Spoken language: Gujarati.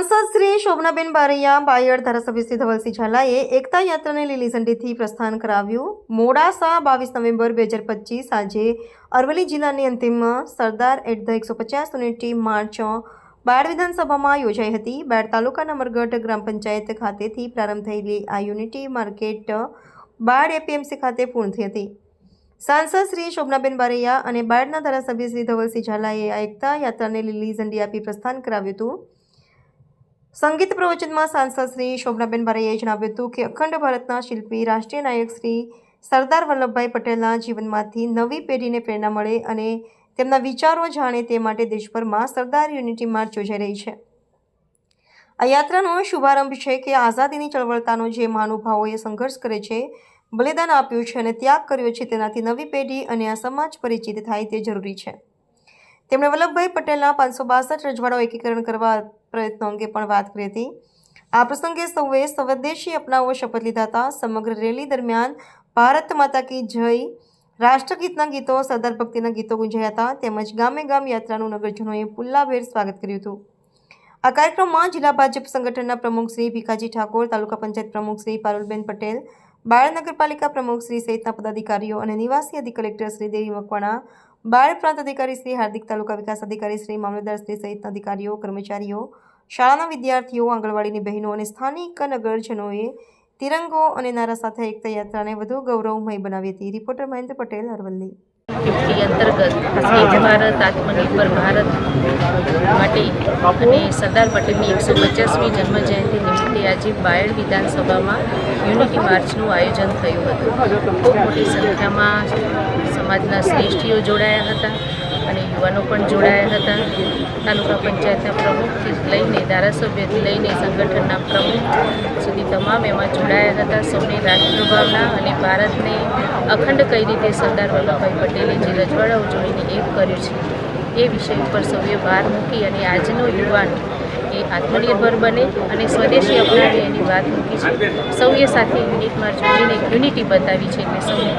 સાંસદ શ્રી શોભનાબેન બારૈયા બાયડ ધારાસભ્ય શ્રી ધવલસિંહ ઝાલાએ એકતા યાત્રાને લીલી ઝંડીથી પ્રસ્થાન કરાવ્યું. મોડાસા બાવીસ નવેમ્બર બે હજાર પચીસ આજે અરવલ્લી જિલ્લાની અંતિમ સરદાર એટ ધ એકસો પચાસ યુનિટી માર્ચ બાયડ વિધાનસભામાં યોજાઈ હતી. બાયડ તાલુકાના મરગઢ ગ્રામ પંચાયત ખાતેથી પ્રારંભ થયેલી આ યુનિટી માર્કેટ બાયડ એપીએમસી ખાતે પૂર્ણ થઈ હતી. સાંસદ શ્રી શોભનાબેન બારૈયા અને બાયડના ધારાસભ્ય શ્રી ધવલસિંહ ઝાલાએ આ એકતા યાત્રાને લીલી ઝંડી આપી પ્રસ્થાન કરાવ્યું હતું. સંગીત પ્રવચનમાં સાંસદ શ્રી શોભનાબેન બારૈયાએ જણાવ્યું હતું કે અખંડ ભારતના શિલ્પી, રાષ્ટ્રીય નાયક શ્રી સરદાર વલ્લભભાઈ પટેલના જીવનમાંથી નવી પેઢીને પ્રેરણા મળે અને તેમના વિચારો જાણે તે માટે દેશભરમાં સરદાર યુનિટી માર્ચ યોજાઈ રહી છે. આ યાત્રાનો શુભારંભ છે કે આઝાદીની ચળવળતાનો જે મહાનુભાવોએ સંઘર્ષ કરે છે, બલિદાન આપ્યું છે અને ત્યાગ કર્યો છે તેનાથી નવી પેઢી અને આ સમાજ પરિચિત થાય તે જરૂરી છે. તેમણે વલ્લભભાઈ પટેલના પાંચસો બાસઠ રજવાડાઓ એકીકરણ કરવા પ્રયત્નો અંગે પણ વાત કરી હતી. આ પ્રસંગે સૌએ સ્વદેશી અપનાવો શપથ લીધા હતા. સમગ્ર રેલી દરમિયાન ભારત માતા કી જય, રાષ્ટ્રગીતના ગીતો, સરદાર ભક્તિના ગીતો ગુંજાયા હતા. તેમજ ગામે ગામ યાત્રાનું નગરજનોએ પુલ્લાભેર સ્વાગત કર્યું હતું. આ કાર્યક્રમમાં જિલ્લા ભાજપ સંગઠનના પ્રમુખ શ્રી ભીખાજી ઠાકોર, તાલુકા પંચાયત પ્રમુખ શ્રી પારુલબેન પટેલ, બાળ નગરપાલિકા પ્રમુખ શ્રી સહિતના પદાધિકારીઓ અને નિવાસી અધિક કલેક્ટર શ્રી દેવી મકવાણા બાળ પ્રાંત અધિકારી શ્રી, હાર્દિક તાલુકા વિકાસ અધિકારી શ્રી, મામલતદાર શ્રી સહિતના અધિકારીઓ, કર્મચારીઓ, શાળાના વિદ્યાર્થીઓ, આંગણવાડીની બહેનો અને સ્થાનિક નગરજનોએ તિરંગો અને નારા સાથે એકતા યાત્રાને વધુ ગૌરવમય બનાવી હતી. રિપોર્ટર મહેન્દ્ર પટેલ, અરવલ્લી. ફિફ્ટી અંતર્ગત સ્વચ્છ ભારત, આત્મનિર્ભર ભારત માટે અને સરદાર પટેલની એકસો પચાસમી જન્મજયંતિ નિમિત્તે આજે બાયડ વિધાનસભામાં યુનિટી માર્ચનું આયોજન થયું હતું. ખૂબ મોટી સંખ્યામાં સમાજના શ્રેષ્ઠીઓ જોડાયા હતા. યુવાનો પણ જોડાયા હતા. તાલુકા પંચાયતના પ્રમુખથી લઈને ધારાસભ્યથી લઈને સંગઠનના પ્રમુખ સુધી તમામ એમાં જોડાયા હતા. સૌને રાષ્ટ્રભાવના અને ભારતને અખંડ કઈ રીતે સરદાર વલ્લભભાઈ પટેલે જે રજવાડાઓ જોડીને એક કર્યું છે, એ વિષય ઉપર સૌએ ભાર મૂકી અને આજનો યુવાન એ આત્મનિર્ભર બને અને સ્વદેશી અપનાવે એની વાત મૂકી છે. સૌએ સાથે યુનિટમાં જોડીને યુનિટી બતાવી છે એટલે સૌને